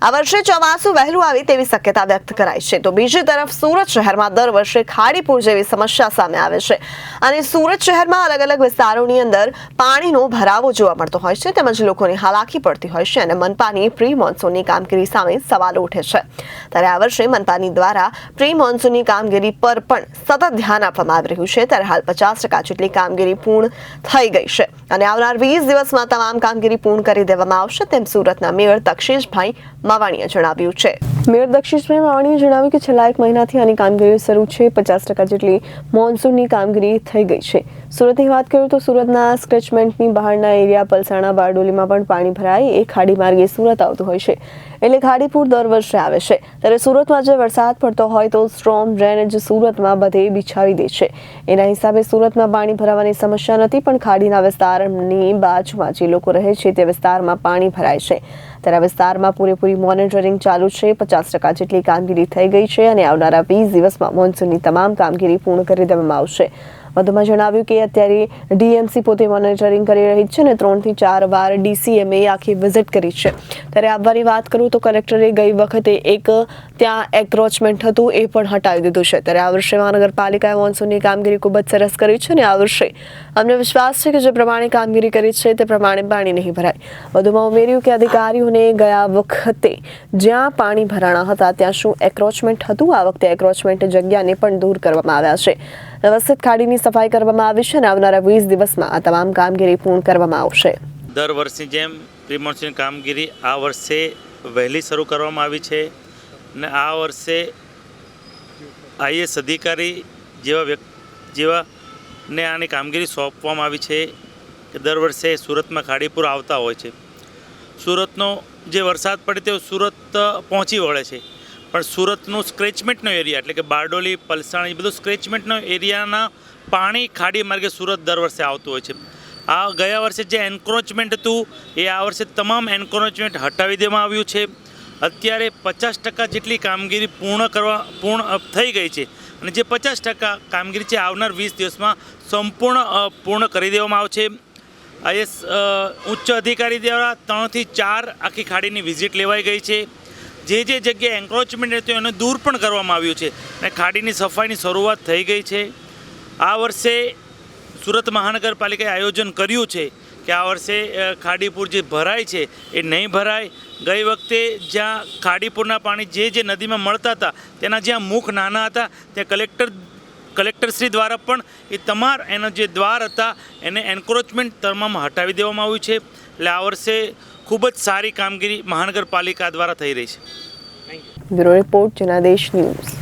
આ વર્ષે ચોમાસું વહેલું આવે તેવી શક્યતા વ્યક્ત કરાઈ છે. તો બીજી તરફ સુરત શહેરમાં દર વર્ષે ખાડીપુર જેવી સમસ્યા સામે આવે છે. અને સુરત શહેરમાં અલગ અલગ વિસ્તારોની અંદર પાણીનો ભરાવો જોવા મળતો હોય છે તેમજ લોકોને હાલાકી પડતી હોય છે અને મનપાની પ્રી મોન્સૂનની કામગીરી સામે સવાલો ઉઠે છે. ત્યારે આ વર્ષે મનપાની દ્વારા પ્રી મોન્સૂનની કામગીરી પર પણ સતત ધ્યાન આપવામાં આવી રહ્યું છે. ત્યારે હાલ પચાસ ટકા જેટલી કામગીરી પૂર્ણ થઈ ગઈ છે. અને આવનાર વીસ દિવસમાં તમામ કામગીરી પૂર્ણ કરી દેવામાં આવશે તેમ સુરતના મેયર તક્ષેશભાઈ માવાણીએ જણાવ્યું છે. મેયર દક્ષેશભાઈ માવાણીએ જણાવ્યું કે છેલ્લા એક મહિનાથી આની કામગીરી શરૂ છે. પચાસ ટકા જેટલી મોન્સૂનની કામગીરી થઈ ગઈ છે. સુરતની વાત કરું તો સુરતના સ્ક્રેચમેન્ટની બહારના એરિયા પલસાણા બારડોલીમાં પણ પાણી ભરાય એ ખાડી માર્ગે સુરત આવતું હોય છે. એટલે ખાડીપુર દર વર્ષે આવે છે. ત્યારે સુરતમાં જે વરસાદ પડતો હોય તો સ્ટ્રોમ ડ્રેનેજ સુરતમાં બધે બિછાવી દે છે. એના હિસાબે સુરતમાં પાણી ભરાવાની સમસ્યા નથી, પણ ખાડીના વિસ્તારની બાજુમાં જે લોકો રહે છે તે વિસ્તારમાં પાણી ભરાય છે. ત્યારે વિસ્તારમાં પૂરેપૂરી મોનિટરિંગ ચાલુ છે. પચાસ ટકા જેટલી કામગીરી થઈ ગઈ છે અને આવનારા વીસ દિવસમાં મોન્સૂનની તમામ કામગીરી પૂર્ણ કરી દેવામાં આવશે. વધુમાં જણાવ્યું કે અત્યારે ડીએમસી પોતે મોનિટરિંગ કરી રહી છે અને ત્રણથી ચાર વાર ડીસીએમએ આખી વિઝિટ કરી છે. ત્યારે આવવાની વાત કરું તો કલેક્ટરે ગઈ વખતે એક ત્યાં એક્રોચમેન્ટ હતું, એ પણ હટાવી દીધું છે. ત્યારે આ વર્ષે મહાનગરપાલિકાએ મોન્સૂનની કામગીરી ખૂબ જ સરસ કરી છે અને આ વર્ષે અમને વિશ્વાસ છે કે જે પ્રમાણે કામગીરી કરી છે, તે પ્રમાણે પાણી નહીં ભરાય. વધુમાં ઉમેર્યું કે અધિકારીઓને ગયા વખતે જ્યાં પાણી ભરાણા હતા, ત્યાં શું એક્રોચમેન્ટ હતું? આ વખતે એક્રોચમેન્ટ જગ્યાને પણ દૂર કરવામાં આવ્યા છે. વ્યવસ્થિત ખાડીની સફાઈ કરવામાં આવી છે અને આવનારા વીસ દિવસમાં આ તમામ કામગીરી પૂર્ણ કરવામાં આવશે. દર વર્ષની જેમ પ્રિમોન્સૂન કામગીરી આ વર્ષે વહેલી શરૂ કરવામાં આવી છે અને આ વર્ષે આઈએસ અધિકારી જેવા વ્યક્તિ જેવા ને આની કામગીરી સોંપવામાં આવી છે કે દર વર્ષે સુરતમાં ખાડીપુર આવતા હોય છે. સુરતનો જે વરસાદ પડે તે સુરત પહોંચી વળે છે. પણ સુરતનું સ્ક્રેચમેન્ટનો એરિયા, એટલે કે બારડોલી, પલસાણ, એ બધું સ્ક્રેચમેન્ટનો એરિયાના પાણી ખાડી માર્ગે સુરત દર વર્ષે આવતું હોય છે. આ ગયા વર્ષે જે એન્ક્રોચમેન્ટ હતું, એ આ વર્ષે તમામ એન્ક્રોચમેન્ટ હટાવી દેવામાં આવ્યું છે. અત્યારે પચાસ ટકા જેટલી કામગીરી પૂર્ણ કરવા, પૂર્ણ થઈ ગઈ છે. અને જે પચાસ ટકા કામગીરી છે આવનાર વીસ દિવસમાં સંપૂર્ણ પૂર્ણ કરી દેવામાં આવશે. આઈએસ ઉચ્ચ અધિકારી દ્વારા ત્રણથી ચાર આખી ખાડીની વિઝિટ લેવાઈ ગઈ છે. જે જે જગ્યાએ એન્ક્રોચમેન્ટ હતું એને દૂર પણ કરવામાં આવ્યું છે. અને ખાડીની સફાઈની શરૂઆત થઈ ગઈ છે. આ વર્ષે સુરત મહાનગરપાલિકાએ આયોજન કર્યું છે કે આ વર્ષે ખાડીપુર જે ભરાય છે એ નહીં ભરાય. ગઈ વખતે જ્યાં ખાડીપુરના પાણી જે જે નદીમાં મળતા હતા, તેના જ્યાં મુખ નાના હતા, ત્યાં કલેક્ટર, કલેક્ટરશ્રી દ્વારા પણ એ તમાર એના જે દ્વાર હતા એને એન્ક્રોચમેન્ટ તમામ હટાવી દેવામાં આવ્યું છે. એટલે આ વર્ષે ખૂબ જ સારી કામગીરી મહાનગરપાલિકા દ્વારા થઈ રહી છે. Bureau report Janadesh news.